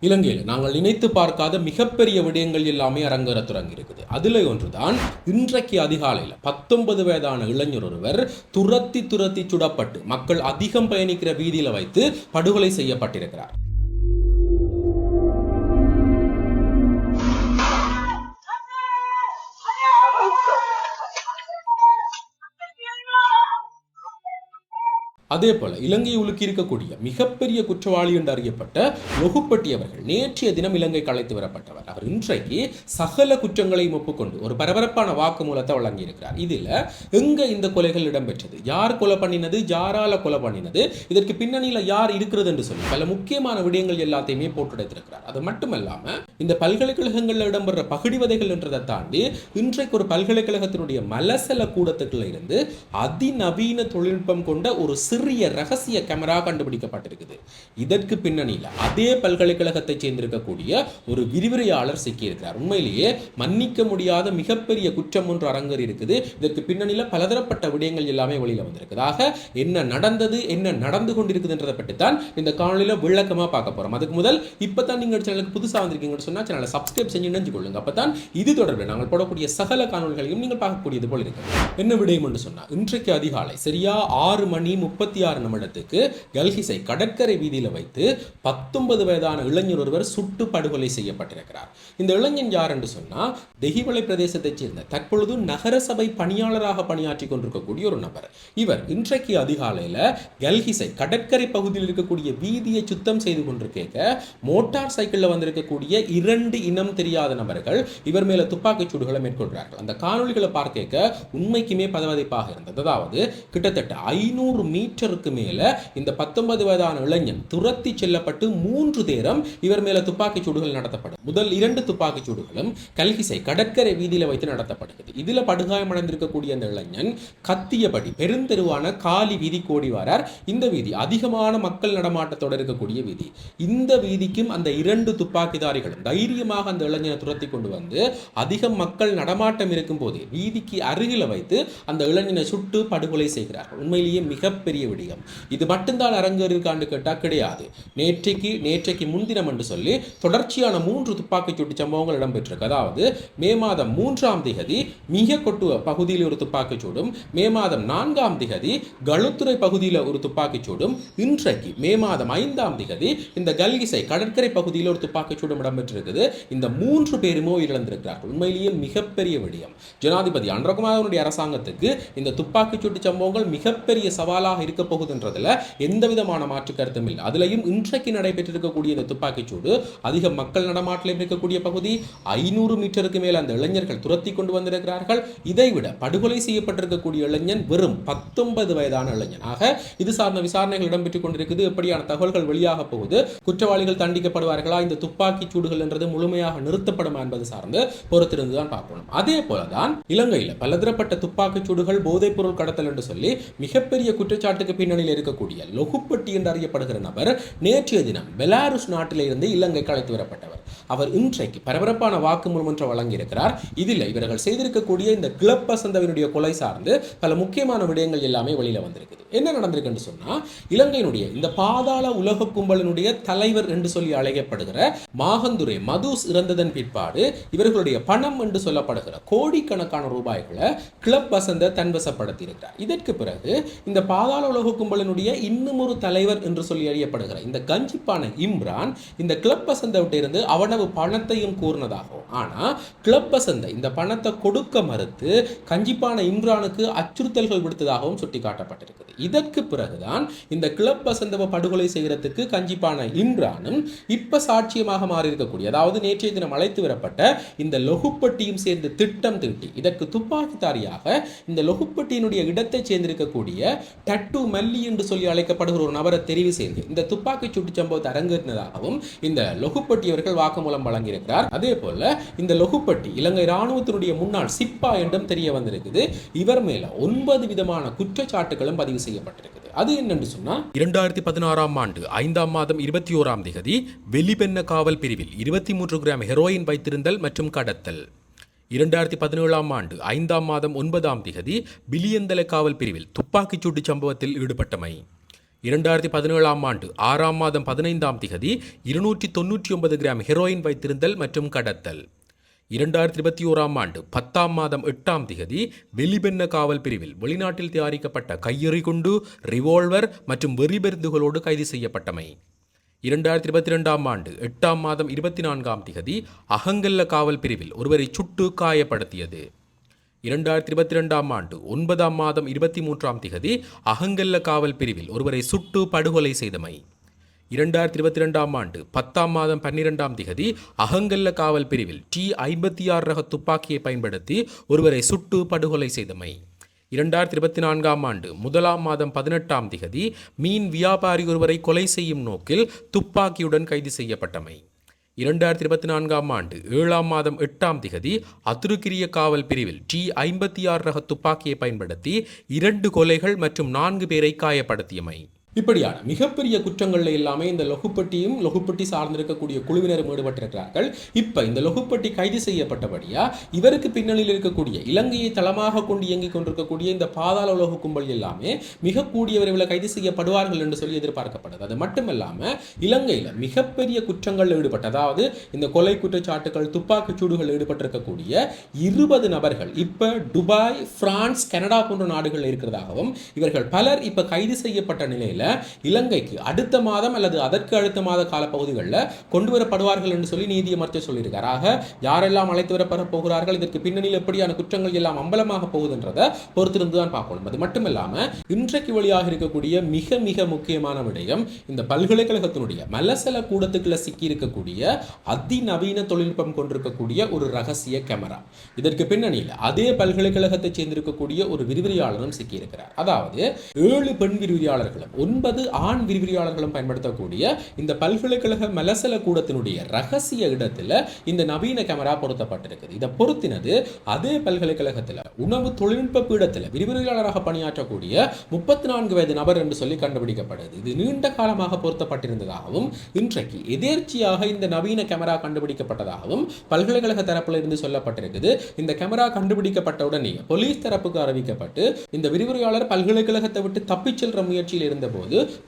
இலங்கையில். நாங்கள் நினைத்து பார்க்காத மிகப்பெரிய விடயங்கள் எல்லாமே அரங்கேற தொடங்கி இருக்குது ஒன்றுதான் இன்றைக்கு அதிகாலையில் பத்தொன்பது வயதான இளைஞர் ஒருவர் துரத்தி துரத்தி சுடப்பட்டு மக்கள் அதிகம் பயணிக்கிற வீதியில வைத்து படுகொலை செய்யப்பட்டிருக்கிறார். அதே போல இலங்கை உலுக்கி இருக்கக்கூடிய மிகப்பெரிய குற்றவாளி என்று அறியப்பட்ட லொகுப்பட்டி அவர்கள் நேற்றைய தினம் இலங்கை கலைத்து வரப்பட்டவர். அவர் இன்றைக்கு சகல குற்றங்களையும் ஒப்புக்கொண்டு ஒரு பரபரப்பான வாக்குமூலத்தை வழங்கியிருக்கிறார். இதில் எங்க இந்த கொலைகள் இடம்பெற்றது? யார் கொலை பண்ணினது? யாரால கொலை பண்ணினது? இதற்கு பின்னணியில் யார் இருக்கிறது என்று சொல்லி பல முக்கியமான விடயங்கள் எல்லாத்தையுமே போட்டுடைத்திருக்கிறார். அது மட்டுமல்லாம இந்த பல்கலைக்கழகங்களில் இடம்பெற பகுடிவதைகள் என்றதை தாண்டி இன்றைக்கு ஒரு பல்கலைக்கழகத்தினுடைய மலசல கூடத்துக்குள்ள இருந்து அதிநவீன தொழில்நுட்பம் கொண்ட ஒரு சிறு சிறிய ரகசிய கேமரா கண்டுபிடிக்கப்பட்டிருக்குது. இதற்கு பின்னணியில் அதே பல்கலைக்கழகத்தைச் சேர்ந்திருக்கக்கூடிய ஒரு விரிவுரையாளர் சிக்கியிருக்கிறார். உண்மையிலேயே மன்னிக்க முடியாத மிகப்பெரிய குற்றம் ஒன்று அரங்கர் இருக்குது. இதற்கு பின்னணியில் பலதரப்பட்ட விடயங்கள் எல்லாமே வெளியில வந்திருக்குதாக என்ன நடந்தது என்ன நடந்து கொண்டிருக்குதுன்றதை பற்றி தான் இந்த காணொலியில் விளக்கமா பார்க்க போறோம். அதுக்கு முதல் இப்போ தான் நீங்கள் சேனலுக்கு புதுசாக வந்திருக்கீங்கன்னு சொன்னால் சேனலை சப்ஸ்கிரைப் செஞ்சு இணைஞ்சு கொள்ளுங்க. அப்பதான் இது தொடர்பில் நாங்கள் போடக்கூடிய சகல காணொலிகளையும் நீங்கள் பார்க்கக்கூடியது போல் இருக்கு. என்ன விடயம் என்று சொன்னா இன்றைக்கு அதிகாலை சரியா ஆறு மணி முப்பத்தி ஆறு நிமிடத்துக்கு கல்கிசை கடற்கரை வீதியில் வைத்து பத்தொன்பது வயதான இளைஞர் ஒருவர் சுட்டு படுகொலை செய்யப்பட்டிருக்கிறார். இந்த இளைஞன் யார் என்று சொன்னால் தெஹிவளை பிரதேசத்தைச் சேர்ந்த தற்பொழுது நகரசபை பணியாளராக பணியாற்றி கொண்டிருக்கக்கூடிய ஒரு நபர். இவர் இன்றைக்கு அதிகாலையில் கல்கிசை கடற்கரை பகுதியில் இருக்கக்கூடிய வீதியை சுத்தம் செய்து கொண்டிருக்க மோட்டார் சைக்கிளில் வந்திருக்கக்கூடிய இரண்டு இனம் தெரியாத நபர்கள் இவர் மேல துப்பாக்கிச் சூடுகளை மேற்கொள்கிறார்கள். அந்த காணொளிகளை பார்க்க உண்மைக்குமே பதவதைப்பாக இருந்தது. அதாவது கிட்டத்தட்ட ஐநூறு மீட்டர் மீட்டருக்கு மேலே இந்த பத்தொன்பது வயதான இளைஞன் துரத்தி செல்லப்பட்டு மூன்று தேரம் இவர் மேல துப்பாக்கிச் சூடுகள் நடத்தப்படும். முதல் இரண்டு துப்பாக்கிச் சூடுகளும் கல்கிசை கடற்கரை வீதியில் வைத்து நடத்தப்படுகிறது. இதில் படுகாயமடைந்திருக்கக்கூடிய அந்த இளைஞன் கத்தியபடி பெருந்தெருவான காலி வீதி கோடி வரார். இந்த வீதி அதிகமான மக்கள் நடமாட்டத்தோட இருக்கக்கூடிய வீதி. இந்த வீதிக்கும் அந்த இரண்டு துப்பாக்கிதாரிகளும் தைரியமாக அந்த இளைஞனை துரத்தி கொண்டு வந்து அதிகம் மக்கள் நடமாட்டம் இருக்கும் போதே வீதிக்கு அருகில வைத்து அந்த இளைஞனை சுட்டு படுகொலை செய்கிறார்கள். உண்மையிலேயே மிகப்பெரிய விடியம். இது மட்டும்தான் அரங்கேறிருக்காண்டு கேட்டால் கிடையாது. நேற்றைக்கு நேற்றைக்கு முன்தினம் என்று சொல்லி தொடர்ச்சியான மூன்று துப்பாக்கிச் சூட்டு சம்பவங்கள் இடம்பெற்றிருக்கு. அதாவது மே மாதம் மூன்றாம் திகதி மிக கொட்டுவ பகுதியில் ஒரு துப்பாக்கிச் சூடும் மே மாதம் நான்காம் திகதி களுத்துறை பகுதியில் ஒரு துப்பாக்கிச் சூடும் இன்றைக்கு மே மாதம் ஐந்தாம் திகதி இந்த கல்கிசை கடற்கரை பகுதியில் ஒரு துப்பாக்கிச் சூடும் இடம்பெற்றிருக்குது. இந்த மூன்று பேருமோ உயிரிழந்திருக்கிறார்கள். உண்மையிலேயே மிகப்பெரிய விடயம். ஜனாதிபதி அன்றகுமாரனுடைய அரசாங்கத்துக்கு இந்த துப்பாக்கிச் சூட்டு சம்பவங்கள் மிகப்பெரிய சவாலாக இருக்க போகுதுன்றதுல எந்த விதமான மாற்று கருத்தும் இல்லை. அதுலயும் இன்றைக்கு நடைபெற்றிருக்கக்கூடிய இந்த துப்பாக்கிச்சூடு அதிக மக்கள் நடமாட்டத்தில் இருக்கக்கூடிய பகுதி ஐநூறு மீட்டருக்கு மேல் அந்த இளைஞர்கள் துரத்தி கொண்டு வந்திருக்கிறார்கள். இதைவிட படுகொலை செய்யப்பட்டிருக்கக்கூடிய இளைஞன் வெறும் பத்தொன்பது வயதான இளைஞன். ஆக இது சார்ந்த விசாரணைகள் இடம்பெற்றுக் கொண்டிருக்குது. எப்படியான தகவல்கள் வெளியாக போகுது குற்றவாளிகள் தண்டிக்கப்படுவார்களா இந்த துப்பாக்கிச் சூடுகள் என்றது முழுமையாக நிறுத்தப்படுமா என்பது சார்ந்து பொறுத்திருந்து தான் பார்க்கணும். அதே போலதான் இலங்கையில் பலதரப்பட்ட துப்பாக்கிச் சூடுகள் போதைப் பொருள் கடத்தல் என்று சொல்லி மிகப்பெரிய குற்றச்சாட்டுக்கு பின்னணியில் இருக்கக்கூடிய லொகுப்பட்டி என்று அறியப்படுகிற நபர் நேற்றைய தினம் பெலாருஸ் நாட்டிலிருந்து இலங்கைக்கு அழைத்து வரப்பட்டவர். அவர் இன்றைக்கு பரபரப்பான வாக்குமூலம் ஒன்று வழங்கியிருக்கிறார். இதில் இவர்கள் செய்திருக்கக்கூடிய இந்த கிளப் வசந்தவினுடைய கொலை சார்ந்து பல முக்கியமான விடயங்கள் எல்லாமே வெளியில் வந்திருக்குது. என்ன நடந்திருக்குன்னு சொன்னால் இலங்கையினுடைய இந்த பாதாள உலக கும்பலினுடைய தலைவர் என்று சொல்லி அழைக்கப்படுகிற மாகந்துரை மதுஸ் இறந்ததன் பிற்பாடு இவர்களுடைய பணம் என்று சொல்லப்படுகிற கோடிக்கணக்கான ரூபாய்களை கிளப் வசந்த தன்வசப்படுத்தியிருக்கிறார். இதற்கு பிறகு இந்த பாதாள உலக கும்பலினுடைய இன்னும் ஒரு தலைவர் என்று சொல்லி அறியப்படுகிற இந்த கஞ்சிப்பான இம்ரான் இந்த கிளப் வசந்த இருந்து அவனவு பணத்தையும் கூறினதாகவும் ஆனா கிளப் வசந்த இந்த பணத்தை கொடுக்க மறுத்து கஞ்சிப்பான இம்ரானுக்கு அச்சுறுத்தல்கள் விடுத்ததாகவும் சுட்டிக்காட்டப்பட்டிருக்குது. இதற்கு பிறகுதான் இந்த கிளப் வசந்தவ படுகொலை செய்கிறதுக்கு கஞ்சிப்பான இம்ரானும் இப்ப சாட்சியமாக மாறியிருக்கக்கூடிய அதாவது நேற்றைய தினம் அழைத்து வரப்பட்ட இந்த லொகுப்பட்டியும் சேர்ந்து திட்டம் தீட்டி இதற்கு துப்பாக்கிதாரியாக இந்த லொகுப்பட்டியினுடைய இடத்தை சேர்ந்திருக்கக்கூடிய டட்டு மல்லி என்று சொல்லி அழைக்கப்படுகிற ஒரு நபரை தெரிவு செய்து இந்த துப்பாக்கி சூட்டு சம்பவத்தை அரங்கேற்றினதாகவும் இந்த லொகுப்பட்டி அவர்கள் வாக்குமூலம் வழங்கியிருக்கிறார். அதே போல இந்த லொகுப்பட்டி இலங்கை ராணுவத்தினுடைய முன்னாள் சிப்பா என்றும் தெரிய வந்திருக்குது. இவர் மேல ஒன்பது விதமான குற்றச்சாட்டுகளும் பதிவு செய்யப்பட்டிருக்குது. அது என்னன்னு சொன்னா இரண்டாயிரத்தி பதினாறாம் ஆண்டு ஐந்தாம் மாதம் இருபத்தி ஓராம் திகதி வெளிபெண்ண காவல் பிரிவில் இருபத்தி மூன்று கிராம் ஹெரோயின் வைத்திருந்தல் மற்றும் கடத்தல். இரண்டாயிரத்தி பதினேழாம் ஆண்டு ஐந்தாம் மாதம் ஒன்பதாம் திகதி பிலியந்தலை காவல் பிரிவில் துப்பாக்கிச்சூட்டு சம்பவத்தில் ஈடுபட்டமை. இரண்டாயிரத்தி பதினேழாம் ஆண்டு ஆறாம் மாதம் பதினைந்தாம் திகதி இருநூற்றி தொன்னூற்றி ஒன்பது கிராம் ஹெரோயின் வைத்திருந்தல் மற்றும் கடத்தல். இரண்டாயிரத்தி இருபத்தி ஓராம் ஆண்டு பத்தாம் மாதம் எட்டாம் திகதி வெளிபெண்ண காவல் பிரிவில் வெளிநாட்டில் தயாரிக்கப்பட்ட கையெறி குண்டு ரிவால்வர் மற்றும் வெறிபெருந்துகளோடு கைது செய்யப்பட்டமை. இரண்டாயிரத்தி இருபத்தி ரெண்டாம் ஆண்டு எட்டாம் மாதம் இருபத்தி நான்காம் திகதி அகங்கல்ல காவல் பிரிவில் ஒருவரை சுட்டு காயப்படுத்தியது. இரண்டாயிரத்தி இருபத்தி ரெண்டாம் ஆண்டு ஒன்பதாம் மாதம் இருபத்தி மூன்றாம் திகதி அகங்கல்ல காவல் பிரிவில் ஒருவரை சுட்டு படுகொலை செய்தமை. இரண்டாயிரத்தி இருபத்தி ரெண்டாம் ஆண்டு பத்தாம் மாதம் பன்னிரெண்டாம் திகதி அகங்கல்ல காவல் பிரிவில் டி ஐம்பத்தி ஆறு ரக துப்பாக்கியை பயன்படுத்தி ஒருவரை சுட்டு படுகொலை செய்தமை. இரண்டாயிரத்தி இருபத்தி நான்காம் ஆண்டு முதலாம் மாதம் பதினெட்டாம் திகதி மீன் வியாபாரி ஒருவரை கொலை செய்யும் நோக்கில் துப்பாக்கியுடன் கைது செய்யப்பட்டமை. இரண்டாயிரத்தி இருபத்தி நான்காம் ஆண்டு ஏழாம் மாதம் எட்டாம் திகதி அத்துருக்கிரிய காவல் பிரிவில் டி ஐம்பத்தி ஆறு ரக துப்பாக்கியை பயன்படுத்தி இரண்டு கொலைகள் மற்றும் நான்கு பேரை காயப்படுத்தியமை. இப்படியான மிகப்பெரிய குற்றங்கள்ல எல்லாமே இந்த லொகுப்பட்டியும் லொகுப்பட்டி சார்ந்திருக்கக்கூடிய குழுவினரும் ஈடுபட்டிருக்கிறார்கள். இப்ப இந்த லொகுப்பட்டி கைது செய்யப்பட்டபடியா இவருக்கு பின்னணியில் இருக்கக்கூடிய இலங்கையை தளமாக கொண்டு இயங்கிக் கொண்டிருக்கக்கூடிய இந்த பாதாள உலக கும்பல் எல்லாமே மிக கூடிய விரைவில் கைது செய்யப்படுவார்கள் என்று சொல்லி எதிர்பார்க்கப்படுது. அது மட்டுமல்லாம இலங்கையில மிகப்பெரிய குற்றங்களில் ஈடுபட்ட அதாவது இந்த கொலை குற்றச்சாட்டுகள் துப்பாக்கிச் சூடுகளில் ஈடுபட்டிருக்கக்கூடிய இருபது நபர்கள் இப்ப துபாய் பிரான்ஸ் கனடா போன்ற நாடுகளில் இருக்கிறதாகவும் இவர்கள் பலர் இப்ப கைது செய்யப்பட்ட நிலையில இலங்கைக்கு அடுத்த மாதம் அல்லது அதற்கு அடுத்த மாத காலப்பகுதிகளில் கொண்டு வரப்படுவார்கள் என்று சொல்லி நீதியமர்த்தர் சொல்லியிருக்கார். ஆக யாரெல்லாம் அழைத்து வரப்பட போகிறார்கள் இதற்கு பின்னணியில் எப்படியான குற்றங்கள் எல்லாம் அம்பலமாக போகுதுன்றதை பொறுத்திருந்து தான் பார்க்கணும். அது மட்டுமில்லாம இன்றைக்கு வழியாக இருக்கக்கூடிய மிக மிக முக்கியமான விடயம் இந்த பல்கலைக்கழகத்தினுடைய மலசல கூடத்துக்குள்ள சிக்கி இருக்கக்கூடிய அதிநவீன தொழில்நுட்பம் கொண்டிருக்கக்கூடிய ஒரு ரகசிய கேமரா இதற்கு பின்னணியில் அதே பல்கலைக்கழகத்தை சேர்ந்திருக்கக்கூடிய ஒரு விரிவுரையாளரும் சிக்கியிருக்கிறார். அதாவது ஏழு பெண் விரிவுரையாளர்களும் ஒன்பது ஆண் விரிவுரையாளர்களும் பயன்படுத்தக்கூடிய இந்த பல்கலைக்கழக மலசல கூடத்தினுடைய ரகசிய இடத்துல இந்த நவீன கேமரா பொருத்தப்பட்டிருக்குது. இதை பொருத்தினது அதே பல்கலைக்கழகத்தில் உணவு தொழில்நுட்ப பீடத்தில் விரிவுரையாளராக பணியாற்றக்கூடிய முப்பத்தி நான்கு வயது நபர் என்று சொல்லி கண்டுபிடிக்கப்படுது இது நீண்ட காலமாக பொருத்தப்பட்டிருந்ததாகவும் இன்றைக்கு எதேர்ச்சியாக இந்த நவீன கேமரா கண்டுபிடிக்கப்பட்டதாகவும் பல்கலைக்கழக தரப்பில் இருந்து சொல்லப்பட்டிருக்குது. இந்த கேமரா கண்டுபிடிக்கப்பட்ட உடனே போலீஸ் தரப்புக்கு அறிவிக்கப்பட்டு இந்த விரிவுரையாளர் பல்கலைக்கழகத்தை விட்டு தப்பிச் செல்ற முயற்சியில் இருந்தபோது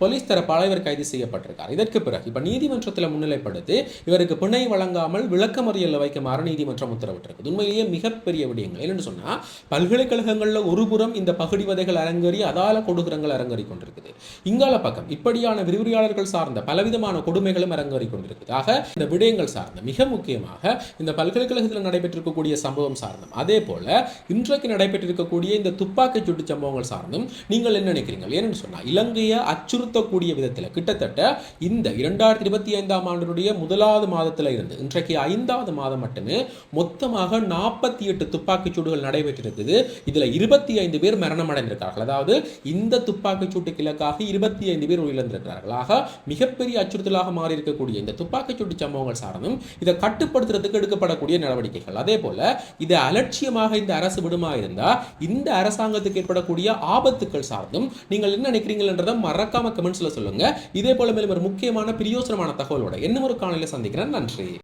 போலீஸ் தரப்பால் இவர் கைது செய்யப்பட்டிருக்கார். இதற்கு பிறகு இப்ப நீதிமன்றத்தில் முன்னிலைப்படுத்தி இவருக்கு பிணை வழங்காமல் விளக்கமறியல்ல வைக்குமாறு நீதிமன்றம் உத்தரவிட்டிருக்கு. உண்மையிலேயே மிகப்பெரிய விடயங்கள். என்னன்னு சொன்னால் பல்கலைக்கழகங்களில் ஒருபுறம் இந்த பகுடி வதைகள் அரங்கேறி அதால கொடுக்குறங்கள் அரங்கேறி கொண்டிருக்குது. இங்கால பக்கம் இப்படியான விரிவுரையாளர்கள் சார்ந்த பலவிதமான கொடுமைகளும் அரங்கேறி கொண்டிருக்குது. ஆக இந்த விடயங்கள் சார்ந்த மிக முக்கியமாக இந்த பல்கலைக்கழகத்தில் நடைபெற்றிருக்கக்கூடிய சம்பவம் சார்ந்தும் அதே போல இன்றைக்கு நடைபெற்றிருக்கக்கூடிய இந்த துப்பாக்கிச் சூட்டு சம்பவங்கள் சார்ந்தும் நீங்கள் என்ன நினைக்கிறீங்க ஏன்னு சொன்னால் இலங்கையை அச்சுறுத்தக்கூடிய விதத்தில் கிட்டத்தட்ட இந்த இரண்டாயிரத்தி இருபத்தி ஐந்தாம் ஆண்டினுடைய முதலாவது மாதத்தில் இருந்து இன்றைக்கு ஐந்தாவது மாதம் மட்டுமே மொத்தமாக நாற்பத்தி எட்டு துப்பாக்கிச் சூடுகள் நடைபெற்றிருக்குது. இதில் இருபத்தி ஐந்து பேர் மரணம் அடைந்திருக்கிறார்கள் அதாவது இந்த துப்பாக்கிச் சூட்டுக்கு இலக்காக இருபத்தி ஐந்து பேர் உயிரிழந்திருக்கிறார்கள். ஆக மிகப்பெரிய அச்சுறுத்தலாக மாறி இருக்கக்கூடிய இந்த துப்பாக்கிச் சூட்டு சம்பவங்கள் சார்ந்தும் இதை கட்டுப்படுத்துறதுக்கு எடுக்கப்படக்கூடிய நடவடிக்கைகள். அதே போல இதை அலட்சியமாக இந்த அரசு விடுமா இருந்தால் இந்த அரசாங்கத்துக்கு ஏற்படக்கூடிய ஆபத்துக்கள் சார்ந்தும் நீங்கள் என்ன நினைக்கிறீங்கன்றதை மறக்காம கமெண்ட்ஸ்ல சொல்லுங்க. இதே போல மேலும் ஒரு முக்கியமான பிரியோசனமான தகவலோட என்ன ஒரு காலையில் சந்திக்கிறேன். நன்றி.